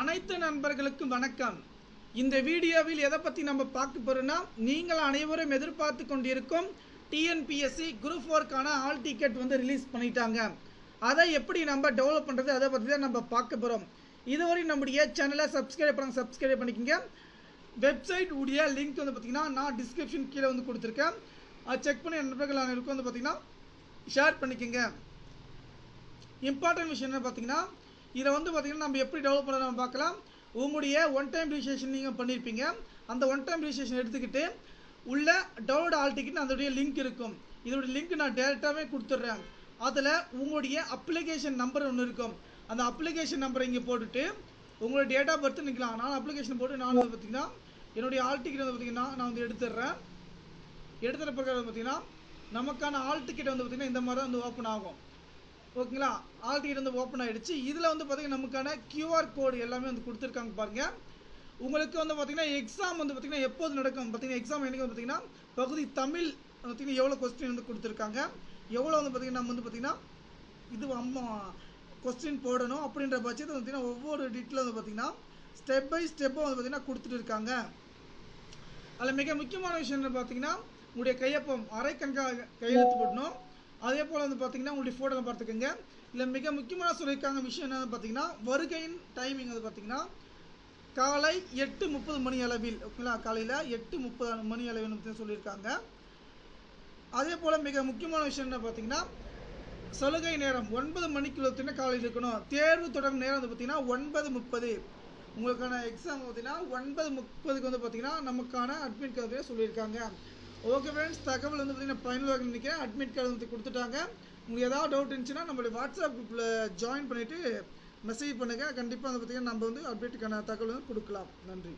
அனைத்து நண்பர்களுக்கும் வணக்கம். இந்த வீடியோவில் எதை பற்றி நம்ம பார்க்க போகிறோன்னா நீங்கள் அனைவரும் எதிர்பார்த்து கொண்டிருக்கும் டிஎன்பிஎஸ்சி குரூப் ஃபோர்க்கான ஆல் டிக்கெட் வந்து ரிலீஸ் பண்ணிட்டாங்க. அதை எப்படி நம்ம டெவலப் பண்ணுறது அதை பற்றி தான் நம்ம பார்க்க போகிறோம் இதுவரை நம்முடைய சேனலை சப்ஸ்கிரைப் பண்ண சப்ஸ்கிரைப் பண்ணிக்கோங்க. வெப்சைட் உடைய லிங்க் வந்து பார்த்தீங்கன்னா நான் டிஸ்கிரிப்ஷன் கீழே வந்து கொடுத்துருக்கேன். அதை செக் பண்ணி நண்பர்கள் அனைவருக்கும் வந்து பார்த்தீங்கன்னா ஷேர் பண்ணிக்கோங்க. இம்பார்ட்டன்ட் விஷயம் என்ன பார்த்தீங்கன்னா இதை வந்து பார்த்தீங்கன்னா நம்ம எப்படி டெவலப் பண்ண நம்ம பார்க்கலாம். உங்களுடைய ஒன் டைம் ரிஜிஸ்ட்ரேஷன் நீங்கள் பண்ணியிருப்பீங்க அந்த ஒன் டைம் ரிஜிஸ்ட்ரேஷன் எடுத்துக்கிட்டு உள்ள டவுன்லோட் ஆல் டிக்கெட் அதோடைய லிங்க் இருக்கும். இதோடைய லிங்க் நான் டேரெக்டாகவே கொடுத்துட்றேன். அதில் உங்களுடைய அப்ளிகேஷன் நம்பர் ஒன்று இருக்கும். அந்த அப்ளிகேஷன் நம்பரை இங்கே போட்டுட்டு உங்களோட டேட் ஆஃப் பர்த் நிற்கலாம் நான் அப்ளிகேஷன் போட்டு நான் வந்து பார்த்திங்கன்னா என்னுடைய ஆல் டிக்கெட் வந்து பார்த்தீங்கன்னா நான் வந்து எடுத்துடுறேன். எடுத்துகிற பிறகு வந்து பார்த்தீங்கன்னா நமக்கான ஆல் டிக்கெட் வந்து பார்த்தீங்கன்னா இந்த மாதிரி தான் வந்து ஓப்பன் ஆகும். ஓகேங்களா ஆல் டிக்கெட் வந்து ஓப்பன் ஆகிடுச்சு இதில் வந்து பார்த்தீங்கன்னா நமக்கான கியூஆர் கோடு எல்லாமே வந்து கொடுத்துருக்காங்க பாருங்கள் உங்களுக்கு வந்து பார்த்தீங்கன்னா எக்ஸாம் வந்து பார்த்தீங்கன்னா எப்போது நடக்கும் பார்த்தீங்கன்னா எக்ஸாம் எனக்கு வந்து பார்த்தீங்கன்னா பகுதி தமிழ் பார்த்தீங்கன்னா எவ்வளோ கொஸ்டின் வந்து கொடுத்துருக்காங்க எவ்வளோ வந்து பார்த்தீங்கன்னா நம்ம வந்து பார்த்திங்கன்னா இது அம்மா கொஸ்டின் போடணும் அப்படின்ற பட்சத்தை வந்து பார்த்தீங்கன்னா ஒவ்வொரு டீட்டில் வந்து பார்த்தீங்கன்னா ஸ்டெப் பை ஸ்டெப்பாக வந்து பார்த்திங்கன்னா கொடுத்துட்டு இருக்காங்க அதில் மிக முக்கியமான விஷயம் என்ன பார்த்தீங்கன்னா உங்களுடைய கையொப்பம் அரை கண்கா கையெழுத்து போடணும் அதே போல் வந்து பார்த்தீங்கன்னா உங்களுடைய ஃபோட்டோவில் பார்த்துக்கோங்க. இல்லை மிக முக்கியமான சொல்லியிருக்காங்க விஷயம் என்னன்னு பார்த்தீங்கன்னா வருகையின் டைமிங் வந்து பார்த்தீங்கன்னா காலை எட்டு முப்பது மணி அளவில் ஓகேங்களா? காலையில் எட்டு முப்பது மணி அளவில் சொல்லியிருக்காங்க. அதே போல் மிக முக்கியமான விஷயம் என்ன பார்த்தீங்கன்னா சலுகை நேரம் ஒன்பது மணிக்கு பார்த்தீங்கன்னா காலையில் இருக்கணும். தேர்வு தொடங்கும் நேரம் வந்து பார்த்தீங்கன்னா ஒன்பது முப்பது. உங்களுக்கான எக்ஸாம் பார்த்தீங்கன்னா ஒன்பது முப்பதுக்கு வந்து பார்த்தீங்கன்னா நமக்கான அட்மிட் கார்டு சொல்லியிருக்காங்க. ஓகே ஃப்ரெண்ட்ஸ் தகவல் வந்து பார்த்தீங்கன்னா பயனுள்ளதாக நினைக்கிறேன். அட்மிட் கார்டு வந்து கொடுத்துட்டாங்க. உங்களுக்கு ஏதாவது டவுட் இருந்துச்சுன்னா நம்மளுடைய வாட்ஸ்அப் குரூப்பில் ஜாயின் பண்ணிவிட்டு மெசேஜ் பண்ணுங்கள் கண்டிப்பாக வந்து பார்த்தீங்கன்னா நம்ம வந்து அப்டேட்டுக்கான தகவல் வந்து கொடுக்கலாம். நன்றி.